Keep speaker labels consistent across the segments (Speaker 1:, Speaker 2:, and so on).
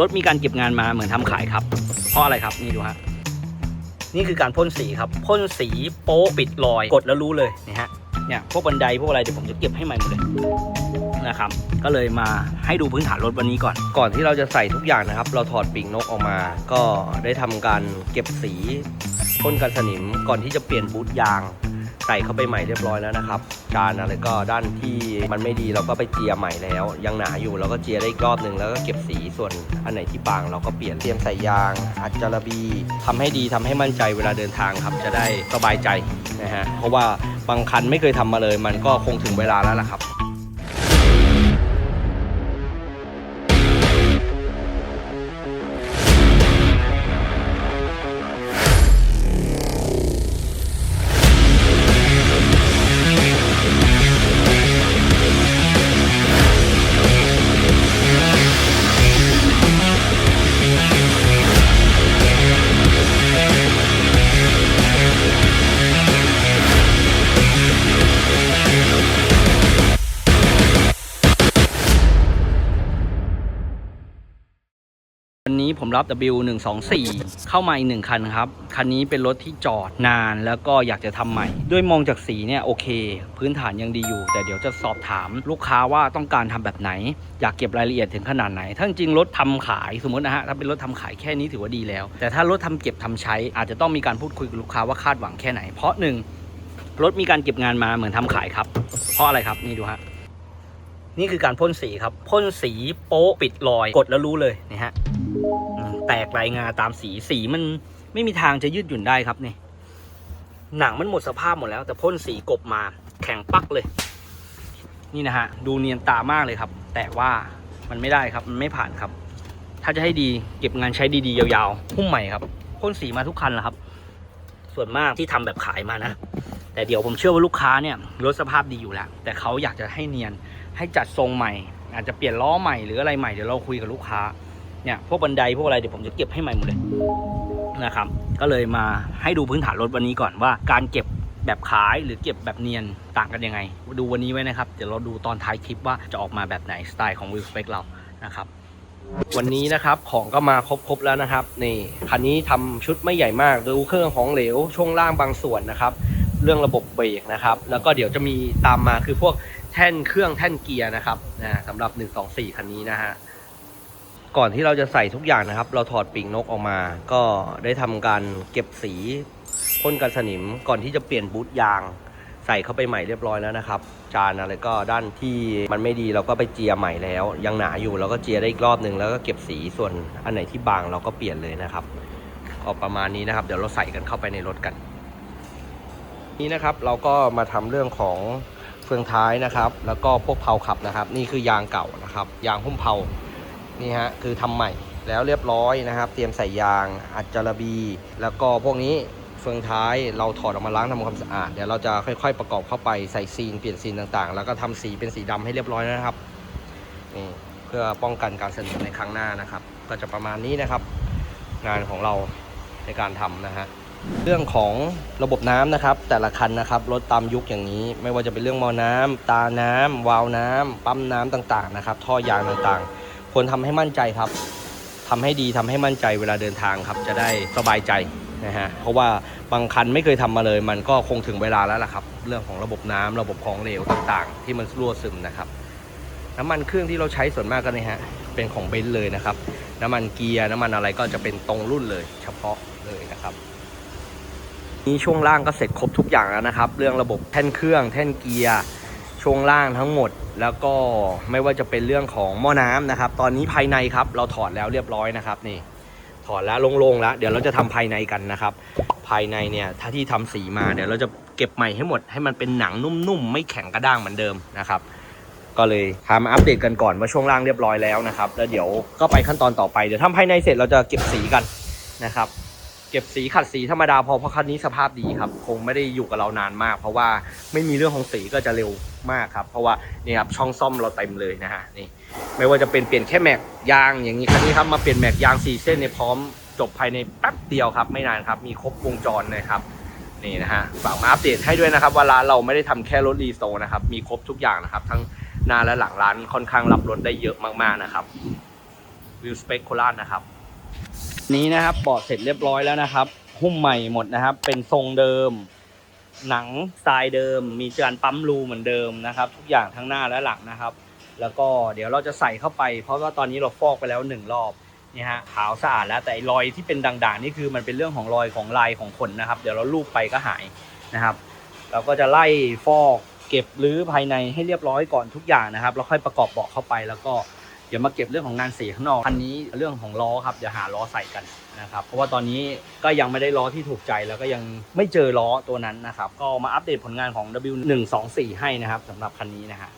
Speaker 1: รถมีการเก็บงานมาเหมือนทำขายครับ เพราะอะไรครับนี่ดูฮะนี่คือการพ่นสีครับพ่นสีโป๊ะปิดรอยกดแล้วรู้เลยนี่ฮะเนี่ยพวกบันไดพวกอะไรเดี๋ยวผมจะเก็บให้ใหม่หมดเลยนะครับ ก็เลยมาให้ดูพื้นฐานรถวันนี้ก่อน
Speaker 2: ก่อนที่เราจะใส่ทุกอย่างนะครับ เราถอดปีกนกออกมา ก็ได้ทำการเก็บสีพ่นกันสนิมก่อนที่จะเปลี่ยนบูทยาง ใส่เข้าไปใหม่เรียบร้อยแล้วนะครับจานอะไรก็ด้านที่มันไม่ดีเราก็ไปเจียใหม่แล้ว ยังหนาอยู่เราก็เจียได้อีกรอบหนึ่งแล้วก็เก็บสีส่วนอันไหนที่บางเราก็เปลี่ยนเตรียมใส่ยาง อัดจาระบีทำให้ดีทำให้มั่นใจเวลาเดินทางครับจะได้สบายใจนะฮะเพราะว่าบางคันไม่เคยทำมาเลย มันก็คงถึงเวลาแล้วล่ะครับ
Speaker 1: วันนี้ผมรับ W124 เข้ามาอีกหนึ่งคันครับ คันนี้เป็นรถที่จอดนานแล้วก็อยากจะทำใหม่ ด้วยมองจากสีเนี่ยโอเค พื้นฐานยังดีอยู่ แต่เดี๋ยวจะสอบถามลูกค้าว่าต้องการทำแบบไหน อยากเก็บรายละเอียดถึงขนาดไหน ถ้าจริงรถทำขายสมมตินะฮะถ้าเป็นรถทำขายแค่นี้ถือว่าดีแล้ว แต่ถ้ารถทำเก็บทำใช้ อาจจะต้องมีการพูดคุยกับลูกค้าว่าคาดหวังแค่ไหน เพราะหนึ่งรถมีการเก็บงานมาเหมือนทำขายครับ เพราะอะไรครับนี่ดูฮะนี่คือการพ่นสีครับพ่นสีโป๊ะปิดรอยกดแล้วรู้เลยนี่ฮะ แตกลายงาตามสีสีมันไม่มีทางจะยืดหยุ่นได้ครับนี่หนังมันหมดสภาพหมดแล้ว แต่พ่นสีกบมาแข็งปักเลย นี่นะฮะ ดูเนียนตามากเลยครับ แต่ว่ามันไม่ได้ครับมันไม่ผ่านครับ ถ้าจะให้ดีเก็บงานใช้ดีๆ ยาวๆหุ้มใหม่ครับพ่นสีมาทุกคันแหละครับ ส่วนมากที่ทำแบบขายมานะแต่เดี๋ยวผมเชื่อว่าลูกค้าเนี่ยรถสภาพดีอยู่แล้ว แต่เขาอยากจะให้เนียนให้จัดทรงใหม่ อาจจะเปลี่ยนล้อใหม่หรืออะไรใหม่เดี๋ยวเราคุยกับลูกค้า เนี่ยพวกบันไดพวกอะไรเดี๋ยวผมจะเก็บให้ใหม่หมดเลยนะครับ ก็เลยมาให้ดูพื้นฐานรถวันนี้ก่อนว่าการเก็บแบบขายหรือเก็บแบบเนียนต่างกันยังไง ดูวันนี้ไว้นะครับ เดี๋ยวเราดูตอนท้ายคลิปว่าจะออกมาแบบไหนสไตล์ของวิลสเปกเรานะครับ
Speaker 2: วันนี้นะครับของก็มาครบๆแล้วนะครับนี่คันนี้ทำชุดไม่ใหญ่มากดูเครื่องของเหลวช่วงล่างบางส่วนนะครับเรื่องระบบเบรกนะครับ แล้วก็เดี๋ยวจะมีตามมาคือพวกแท่นเครื่องแท่นเกียร์นะครับนะสำหรับ 124 คันนี้นะฮะ ก่อนที่เราจะใส่ทุกอย่างนะครับ เราถอดปีกนกออกมา ก็ได้ทำการเก็บสีพ่นกันสนิมก่อนที่จะเปลี่ยนบูทยาง ใส่เข้าไปใหม่เรียบร้อยแล้วนะครับ จานอะไรก็ด้านที่มันไม่ดีเราก็ไปเจียใหม่แล้ว ยังหนาอยู่เราก็เจียได้อีกรอบหนึ่งแล้วก็เก็บสีส่วนอันไหนที่บางเราก็เปลี่ยนเลยนะครับก็ประมาณนี้นะครับ เดี๋ยวเราใส่กันเข้าไปในรถกัน นี่นะครับเราก็มาทำเรื่องของเฟืองท้ายนะครับ แล้วก็พวกเพลาขับนะครับ นี่คือยางเก่านะครับ ยางหุ้มเพลา นี่ฮะคือทำใหม่แล้วเรียบร้อยนะครับ เตรียมใส่ยางอัดจาระบี แล้วก็พวกนี้เฟืองท้ายเราถอดออกมาล้างทำความสะอาดเดี๋ยวเราจะค่อยๆ ประกอบเข้าไปใส่ซีนเปลี่ยนซีนต่างๆ แล้วก็ทำสีเป็นสีดำให้เรียบร้อยนะครับนี่เพื่อป้องกันการเสนอในครั้งหน้านะครับ ก็จะประมาณนี้นะครับ งานของเราในการทำนะฮะเรื่องของระบบน้ำนะครับ แต่ละคันนะครับรถตามยุคอย่างนี้ ไม่ว่าจะเป็นเรื่องมอน้ำตาน้ำวาล์วน้ำปั๊มน้ำต่างๆนะครับ ท่อยางต่างๆ ควรทำให้มั่นใจครับทำให้ดีทำให้มั่นใจเวลาเดินทางครับ จะได้สบายใจนะฮะเพราะว่าบางคันไม่เคยทำมาเลย มันก็คงถึงเวลาแล้วล่ะครับ เรื่องของระบบน้ำระบบของเหลวต่างๆ ที่มันรั่วซึมนะครับ น้ำมันเครื่องที่เราใช้ส่วนมากก็เนี่ยฮะเป็นของเบนซ์เลยนะครับ น้ำมันเกียร์น้ำมันอะไรก็จะเป็นตรงรุ่นเลย เฉพาะเลยนะครับนี่ช่วงล่างก็เสร็จครบทุกอย่างแล้วนะครับ เรื่องระบบแท่นเครื่อง แท่นเกียร์ ช่วงล่างทั้งหมด แล้วก็ไม่ว่าจะเป็นเรื่องของหม้อน้ำนะครับ ตอนนี้ภายในครับเราถอดแล้วเรียบร้อยนะครับนี่ ถอดแล้วโล่งๆแล้วเดี๋ยวเราจะทำภายในกันนะครับ ภายในเนี่ยถ้าที่ทำสีมาเดี๋ยวเราจะเก็บใหม่ให้หมด ให้มันเป็นหนังนุ่มๆไม่แข็งกระด้างเหมือนเดิมนะครับ ก็เลยพามาอัปเดตกันก่อนว่าช่วงล่างเรียบร้อยแล้วนะครับ แล้วเดี๋ยวก็ไปขั้นตอนต่อไปเดี๋ยวทำภายในเสร็จเราจะเก็บสีกันนะครับ เก็บสีขัดสีธรรมดาพอเพราะคันนี้สภาพดีครับ คงไม่ได้อยู่กับเรานานมาก เพราะว่าไม่มีเรื่องของสีก็จะเร็วมากครับ เพราะว่านี่ครับช่องซ่อมเราเต็มเลยนะฮะนี่ไม่ว่าจะเป็นเปลี่ยนแค่แม็กยางอย่างนี้คันนี้ครับมาเปลี่ยนแม็กยางสี่เส้นในยพร้อมจบภายในแป๊บเดียวครับ ไม่นานครับ มีครบวงจรเลยครับนี่นะฮะฝากมาอัปเดตให้ด้วยนะครับว่าร้านเราไม่ได้ทำแค่รถรีโซนะครับ มีครบทุกอย่างนะครับ ทั้งหน้าและหลังร้านค่อนข้างรับรถได้เยอะมากๆนะครับวิวสเปคโคราชนะครับ
Speaker 1: นี้นะครับบอดเสร็จเรียบร้อยแล้วนะครับ หุ้มใหม่หมดนะครับ เป็นทรงเดิม หนังสไตล์เดิม มีการปั๊มรูเหมือนเดิมนะครับ ทุกอย่างทั้งหน้าและหลังนะครับ แล้วก็เดี๋ยวเราจะใส่เข้าไป เพราะว่าตอนนี้เราฟอกไปแล้วหนึ่งรอบนี่ฮะขาวสะอาดแล้วแต่รอยที่เป็นด่างๆนี่คือมันเป็นเรื่องของรอยของลายของขนนะครับ เดี๋ยวเราลูบไปก็หายนะครับ เราก็จะไล่ฟอกเก็บรื้อภายในให้เรียบร้อยก่อนทุกอย่างนะครับ แล้วค่อยประกอบเบาะเข้าไปแล้วก็ ดี๋ยวมาเก็บเรื่องของงานสีข้างนอกคันนี้เรื่องของล้อครับเดี๋ยวหาล้อใส่กันนะครับเพราะว่าตอนนี้ก็ยังไม่ได้ล้อที่ถูกใจแล้วก็ยังไม่เจอล้อตัวนั้นนะครับก็มาอัปเดตผลงานของ W124 ให้นะครับสำหรับคันนี้นะฮะ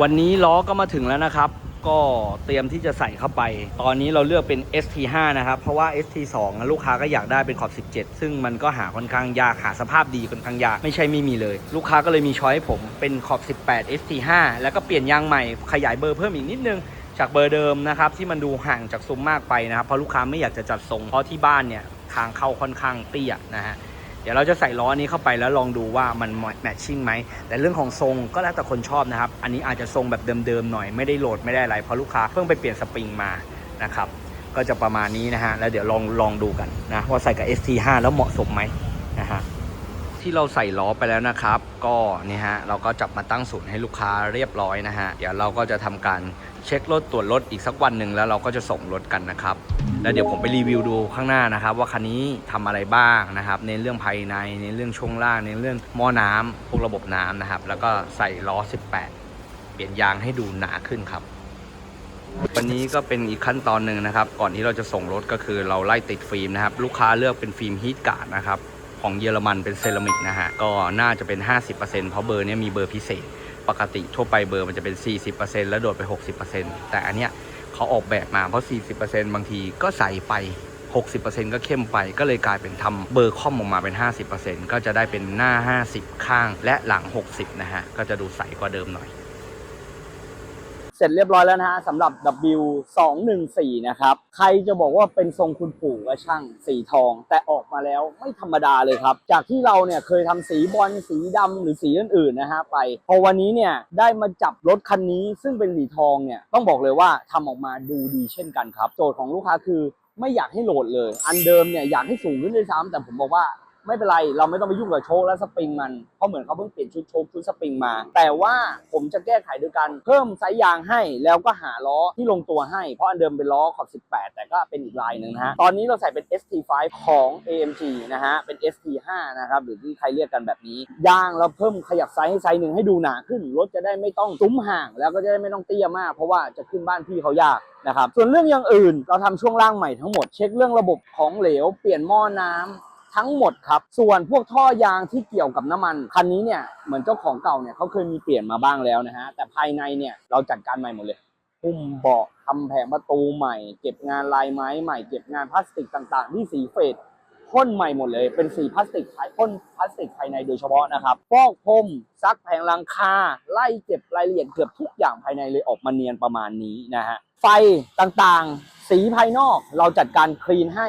Speaker 1: วันนี้ล้อก็มาถึงแล้วนะครับ ก็เตรียมที่จะใส่เข้าไป ตอนนี้เราเลือกเป็น ST5 นะครับ เพราะว่า ST2 นะลูกค้าก็อยากได้เป็นขอบ 17 ซึ่งมันก็หาค่อนข้างยาก หาสภาพดีค่อนข้างยาก ไม่ใช่ไม่มีเลย ลูกค้าก็เลยมีช้อยให้ผมเป็นขอบ 18 ST5 แล้วก็เปลี่ยนยางใหม่ขยายเบอร์เพิ่มอีกนิดนึงจากเบอร์เดิมนะครับที่มันดูห่างจากซุ้มมากไปนะครับเพราะลูกค้าไม่อยากจะจัดทรงเพราะที่บ้านเนี่ยทางเข้าค่อนข้างเตี้ยนะฮะ เดี๋ยวเราจะใส่ล้อนี้เข้าไปแล้วลองดูว่ามันแมทชิ่งไหม แต่เรื่องของทรงก็แล้วแต่คนชอบนะครับ อันนี้อาจจะทรงแบบเดิมๆหน่อยไม่ได้โหลดไม่ได้อะไรเพราะลูกค้าเพิ่งไปเปลี่ยนสปริงมานะครับ ก็จะประมาณนี้นะฮะ แล้วเดี๋ยวลองลองดูกันนะว่าใส่กับ ST5 แล้วเหมาะสมไหมนะฮะที่เราใส่ล้อไปแล้วนะครับ ก็นี่ฮะเราก็จับมาตั้งศูนย์ให้ลูกค้าเรียบร้อยนะฮะ เดี๋ยวเราก็จะทำการเช็ครถตรวจรถอีกสักวันหนึ่งแล้วเราก็จะส่งรถกันนะครับ แล้วเดี๋ยวผมไปรีวิวดูข้างหน้านะครับ ว่าคันนี้ทำอะไรบ้างนะครับในเรื่องภายในในเรื่องช่วงล่างในเรื่องหม้อน้ำพวกระบบน้ำนะครับ แล้วก็ใส่ล้อ 18 เปลี่ยนยางให้ดูหนาขึ้นครับ วันนี้ก็เป็นอีกขั้นตอนหนึ่งนะครับ ก่อนที่เราจะส่งรถก็คือเราไล่ติดฟิล์มนะครับลูกค้าเลือกเป็นฟิล์มฮีทการ์ดนะครับของเยอรมันเป็นเซรามิกนะฮะก็น่าจะเป็น 50%เพราะเบอร์เนี้ยมีเบอร์พิเศษ ปกติทั่วไปเบอร์มันจะเป็น 40%แล้วโดดไป 60%แต่อันเนี้ย เขาออกแบบมาเพราะ 40%บางทีก็ใส่ไป 60%ก็เข้มไป ก็เลยกลายเป็นทำเบอร์คอมออกมาเป็น 50%ก็จะได้เป็นหน้า 50 ข้างและหลัง 60 นะฮะ ก็จะดูใสกว่าเดิมหน่อย สร็จเรียบร้อยแล้วนะฮะสำหรับ W 2 1 4 นะครับ ใครจะบอกว่าเป็นทรงคุณปู่ก็ช่างสีทอง แต่ออกมาแล้วไม่ธรรมดาเลยครับ จากที่เราเนี่ยเคยทำสีบอลสีดำหรือสีอื่นๆนะฮะไป พอวันนี้เนี่ยได้มาจับรถคันนี้ซึ่งเป็นสีทองเนี่ยต้องบอกเลยว่าทำออกมาดูดีเช่นกันครับ โจทย์ของลูกค้าคือไม่อยากให้โหลดเลย อันเดิมเนี่ยอยากให้สูงขึ้นด้วยซ้ำแต่ผมบอกว่า ไม่เป็นไรเราไม่ต้องไปยุ่งกับโชคและสปริงมันเพราะเหมือนเขาเพิ่งเปลี่ยนชุดโชคชุดสปริงมา แต่ว่าผมจะแก้ไขโดยการเพิ่มไซส์ยางให้ แล้วก็หาล้อที่ลงตัวให้ เพราะอันเดิมเป็นล้อขอบ 18 แต่ก็เป็นอีกลายหนึ่งนะฮะตอนนี้เราใส่เป็น ST5 ของ AMG นะฮะเป็น ST5 นะครับหรือที่ใครเรียกกันแบบนี้ยางเราเพิ่มขยับไซส์ให้ไซส์หนึ่งให้ดูหนาขึ้นรถจะได้ไม่ต้องซุ้มห่าง แล้วก็จะได้ไม่ต้องเตี้ยมาก เพราะว่าจะขึ้นบ้านพี่เขายากนะครับส่วนเรื่องอย่างอื่นเราทำช่วงล่างใหม่ทั้งหมดเช็คเรื่องระบบของเหลวเปลี่ยนหม้อน้ำ ทั้งหมดครับ ส่วนพวกท่อยางที่เกี่ยวกับน้ำมันคันนี้เนี่ยเหมือนเจ้าของเก่าเนี่ยเขาเคยมีเปลี่ยนมาบ้างแล้วนะฮะแต่ภายในเนี่ยเราจัดการใหม่หมดเลยหุ้มเบาะทำแผงประตูใหม่ เก็บงานลายไม้ใหม่เก็บงานพลาสติกต่างๆ ที่สีเฟดพ่นใหม่หมดเลย เป็นสีพลาสติกพ่นพลาสติกภายในโดยเฉพาะนะครับฟอกพรมซักแผงลังคาไล่เก็บรายละเอียดเกือบทุกอย่างภายในเลยออกมาเนียนประมาณนี้นะฮะไฟต่างๆ สีภายนอกเราจัดการคลีนให้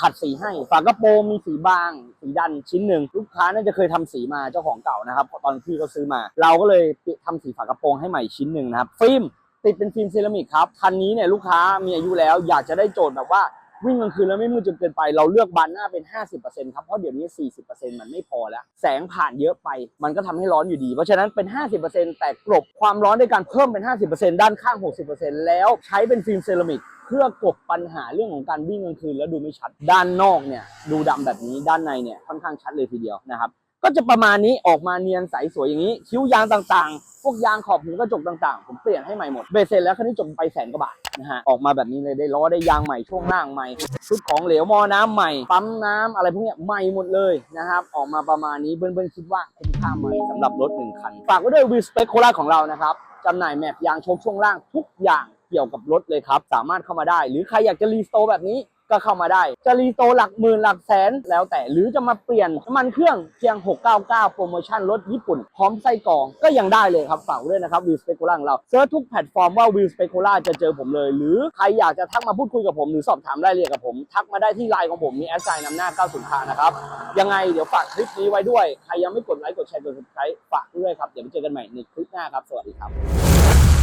Speaker 1: ขัดสีให้ ฝากระโปรงมีสีบาง สีดันชิ้นหนึ่งลูกค้าน่าจะเคยทำสีมาเจ้าของเก่านะครับตอนที่เขาซื้อมา เราก็เลยทำสีฝากระโปรงให้ใหม่ชิ้นหนึ่งนะครับฟิล์มติดเป็นฟิล์มเซรามิกครับคันนี้เนี่ยลูกค้ามีอายุแล้วอยากจะได้โจทย์แบบว่าวิ่งกลางคืนแล้วไม่มืดจนเกินไปเราเลือกบานหน้าเป็น 50%ครับ เพราะเดี๋ยวนี้ 40%มันไม่พอแล้ว แสงผ่านเยอะไป มันก็ทำให้ร้อนอยู่ดี เพราะฉะนั้นเป็น 50%แต่กลบความร้อนด้วยการเพิ่มเป็น 50%ด้านข้าง 60%แล้วใช้เป็นฟิล์มเซรามิก พื่อกบปัญหาเรื่องของการวิ่งกลางคืนแล้วดูไม่ชัด ด้านนอกเนี่ยดูดำแบบนี้ด้านในเนี่ยค่อนข้างชัดเลยทีเดียวนะครับ ก็จะประมาณนี้ออกมาเนียนใสสวยอย่างนี้ คิ้วยางต่างๆ พวกยางขอบหูกระจกต่างๆ ผมเปลี่ยนให้ใหม่หมดเบสเสร็จแล้วคันนี้จบไปแสนกว่าบาทนะฮะออกมาแบบนี้เลยได้ล้อได้ยางใหม่ช่วงล่างใหม่ชุดของเหลวมอน้ำใหม่ปั๊มน้ำอะไรพวกเนี้ยใหม่หมดเลยนะครับออกมาประมาณนี้เบิ้ลๆคิดว่าคุ้มค่าไหมสำหรับรถหนึ่งคันฝากไว้ด้วยวิสเปคโคราของเรานะครับจำหน่ายแมปยางโชคช่วงล่างทุกอย่าง เกี่ยวกับรถเลยครับ สามารถเข้ามาได้ หรือใครอยากจะรีสโตร์แบบนี้ก็เข้ามาได้ จะรีโตหลักหมื่นหลักแสนแล้วแต่ หรือจะมาเปลี่ยนน้ำมันเครื่องเพียง 699 โปรโมชั่นรถญี่ปุ่น พร้อมไส้กรองก็ยังได้เลยครับฝากด้วยนะครับวิวสเปกุล่าของเราเซิร์ชทุกแพลตฟอร์มว่าวิวสเปกุล่าจะเจอผมเลย หรือใครอยากจะทักมาพูดคุยกับผม หรือสอบถามรายละเอียดกับผม ทักมาได้ที่ไลน์ของผมมีแอดไซน์นำหน้า 90คานะครับ ยังไงเดี๋ยวฝากคลิปนี้ไว้ด้วย ใครยังไม่กดไลค์กดแชร์กด subscribe ฝากด้วยครับเดี๋ยวไปเจอกันใหม่ในคลิปหน้าครับสวัสดีครับ